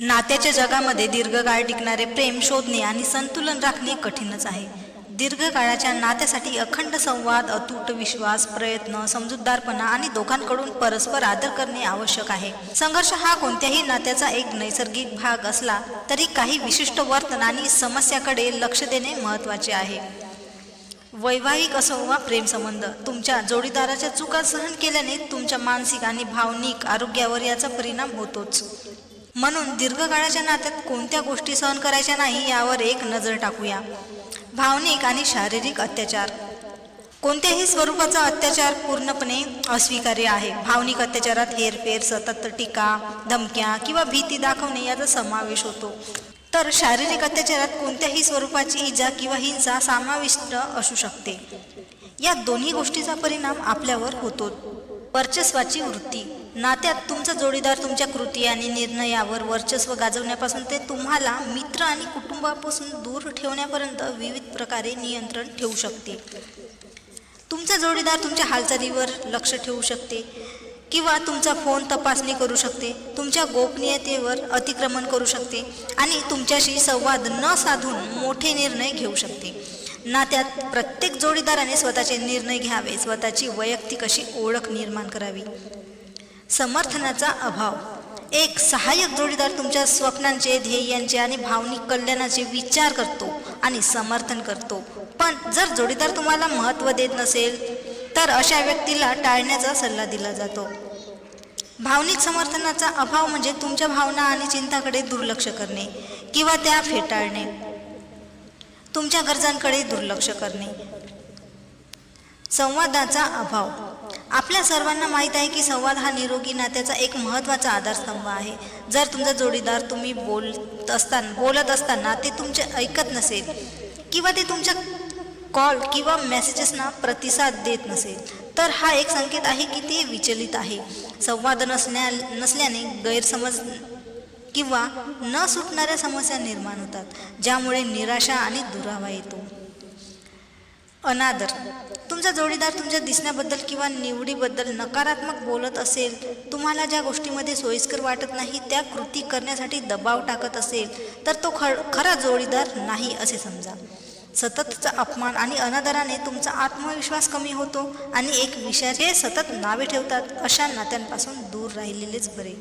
नात्याच्या जगामध्ये दीर्घकाळ टिकणारे प्रेम शोधणे आणि संतुलन राखणे कठीणच आहे. दीर्घकाळाच्या नात्यासाठी अखंड संवाद अतूट विश्वास प्रयत्न समजूतदारपणा आणि दोघांकडून परस्पर आदर करणे आवश्यक आहे. संघर्ष हा कोणत्याही नात्याचा एक नैसर्गिक भाग असला तरी काही विशिष्ट वर्तन आणि समस्याकडे लक्ष देणे महत्त्वाचे आहे. वैवाहिक असो वा प्रेमसंबंध तुमच्या जोडीदाराच्या चुका सहन केल्याने तुमच्या मानसिक आणि भावनिक आरोग्यावर याचा परिणाम होतोच. म्हणून दीर्घकाळाच्या नात्यात कोणत्या गोष्टी सहन करायच्या नाही यावर एक नजर टाकूया. भावनिक आणि शारीरिक अत्याचार. कोणत्याही स्वरूपाचा अत्याचार पूर्णपणे अस्वीकार्य आहे. भावनिक अत्याचारात हेरफेर सतत टीका धमक्या किंवा भीती दाखवणे याचा समावेश होतो. तर शारीरिक अत्याचारात कोणत्याही स्वरूपाची इजा किंवा हिंसा समाविष्ट असू शकते. या दोन्ही गोष्टीचा परिणाम आपल्यावर होतो. वर्चस्वाची वृत्ती. नात्यात तुमचा जोडीदार तुमच्या कृती आणि निर्णयावर वर्चस्व गाजवण्यापासून ते तुम्हाला मित्र आणि कुटुंबापासून दूर ठेवण्यापर्यंत विविध प्रकारे नियंत्रण ठेवू शकते. तुमचा जोडीदार तुमच्या हालचालीवर लक्ष ठेवू शकते किंवा तुमचा फोन तपासणी करू शकते तुमच्या गोपनीयतेवर अतिक्रमण करू शकते आणि तुमच्याशी संवाद न साधून मोठे निर्णय घेऊ शकते. नात्यात प्रत्येक जोडीदाराने स्वतःचे निर्णय घ्यावे स्वतःची वैयक्तिक अशी ओळख निर्माण करावी. समर्थनाचा अभाव. एक सहाय्यक जोडीदार तुमच्या स्वप्नांचे ध्येयांचे आणि भावनिक कल्याणाचे विचार करतो आणि समर्थन करतो. पण जर जोडीदार तुम्हाला महत्त्व देत नसेल तर अशा व्यक्तीला टाळण्याचा सल्ला दिला जातो. भावनिक समर्थनाचा अभाव म्हणजे तुमच्या भावना आणि चिंताकडे दुर्लक्ष करणे किंवा त्या फेटाळणे. तुमच्या गरजांकडे दुर्लक्ष करणे. संवादाचा अभाव. आपल्या सर्वांना माहीत आहे की संवाद हा निरोगी नात्याचा एक महत्त्वाचा आधारस्तंभ आहे. जर तुमचा जोडीदार तुम्ही बोलत असताना बोलत असताना ते तुमचे ऐकत नसेल किंवा ते तुमच्या कॉल किंवा मेसेजेसना प्रतिसाद देत नसेल तर हा एक संकेत आहे की ते विचलित आहे. संवाद नसण्या नसल्याने गैरसमज किंवा न सुटणाऱ्या समस्या निर्माण होतात ज्यामुळे निराशा आणि दुरावा येतो. अनादर तुमचा जोडीदार तुमच्या दिसण्याबद्दल किंवा निवडीबद्दल नकारात्मक बोलत असेल तुम्हाला ज्या गोष्टीमध्ये सोयीस्कर वाटत नाही त्या कृती करण्यासाठी दबाव टाकत असेल तर तो खर खरा जोडीदार नाही असे समजा. सततचा अपमान आणि अनादराने तुमचा आत्मविश्वास कमी होतो आणि एक विषयाचे सतत नावे ठेवतात अशा नात्यांपासून दूर राहिलेलेच बरे.